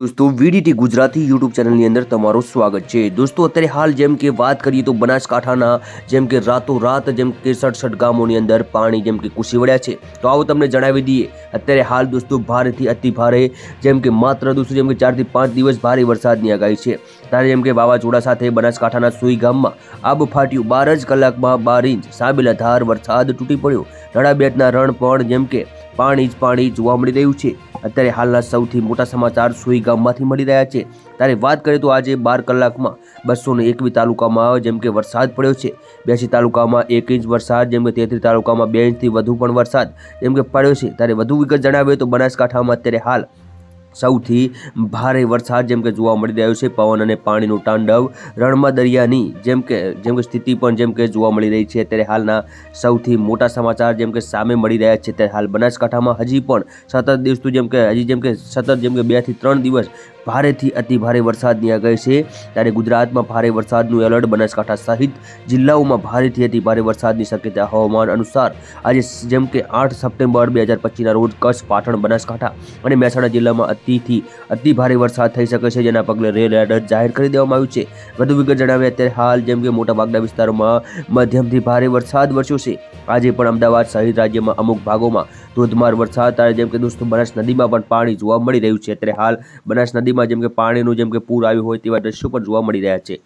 દોસ્તો, VDT Gujarati YouTube ચેનલની અંદર તમારું સ્વાગત છે. દોસ્તો, અત્યારે હાલ જેમ કે વાત કરીએ તો બનાસકાંઠાના, જેમ કે રાતોરાત, જેમ કે સડસઠ ગામોની અંદર પાણી જેમ કે કૂસી વળ્યા છે. તો આવો તમને જણાવી દઈએ, અત્યારે હાલ દોસ્તો ભારેથી અતિ ભારે, જેમ કે માત્ર દોસ્તો જેમ કે ચારથી પાંચ દિવસ ભારે વરસાદની આગાહી છે. ત્યારે જેમ કે વાવાઝોડા સાથે બનાસકાંઠાના સુઈ ગામમાં આબ ફાટ્યું બાર જ કલાકમાં બાર ઇંચ. સાબેલાધાર વરસાદ તૂટી પડ્યો. રણાબેટના રણ પણ જેમ કે પાણી જ પાણી જોવા મળી રહ્યું છે. અત્યારે હાલના સૌથી મોટા સમાચાર સુઈ ગામમાંથી મળી રહ્યા છે. ત્યારે વાત કરીએ તો આજે બાર કલાકમાં બસો ને એકવીસ તાલુકામાં જેમ કે વરસાદ પડ્યો છે. બ્યાસી તાલુકામાં એક ઇંચ વરસાદ, જેમ કે તેત્રીસ તાલુકામાં બે ઇંચથી વધુ પણ વરસાદ જેમ કે પડ્યો છે. ત્યારે વધુ વિગત જણાવીએ તો બનાસકાંઠામાં અત્યારે હાલ સૌથી ભારે વરસાદ જેમ કે જોવા મળી રહ્યો છે. પવન અને પાણીનું તાંડવ રણમાં દરિયાની જેમ કે જેમ કે સ્થિતિ પણ જેમ કે જોવા મળી રહી છે. ત્યારે હાલના સૌથી મોટા સમાચાર જેમ કે સામે મળી રહ્યા છે. ત્યારે હાલ બનાસકાંઠામાં હજી પણ સતત દિવસથી જેમ કે, હજી જેમ કે સતત જેમ કે બેથી ત્રણ દિવસ ભારેથી અતિ ભારે વરસાદની આગાહી છે. ત્યારે ગુજરાતમાં ભારે વરસાદનું એલર્ટ બનાસકાંઠા સહિત જિલ્લાઓમાં ભારેથી અતિ ભારે વરસાદની શક્યતા હવામાન અનુસાર. આજે જેમ કે આઠ સપ્ટેમ્બર બે હજાર પચીસના રોજ કચ્છ, પાટણ, બનાસકાંઠા અને મહેસાણા જિલ્લામાં અતિથી અતિ ભારે વરસાદ થઈ શકે છે, જેના પગલે રેડ એલર્ટ જાહેર કરી દેવામાં આવ્યું છે. વધુ વિગત જણાવ્યા અત્યારે હાલ, જેમ કે મોટાભાગના વિસ્તારોમાં મધ્યમથી ભારે વરસાદ વરસ્યો છે. આજે પણ અમદાવાદ સહિત રાજ્યમાં અમુક ભાગોમાં ધોધમાર વરસાદ, ત્યારે જેમ કે દોસ્તો, બનાસ નદીમાં પણ પાણી જોવા મળી રહ્યું છે. અત્યારે હાલ બનાસ નદીમાં જેમ કે પાણીનું જેમ કે પૂર આવ્યું હોય તેવા દ્રશ્યો પણ જોવા મળી રહ્યા છે.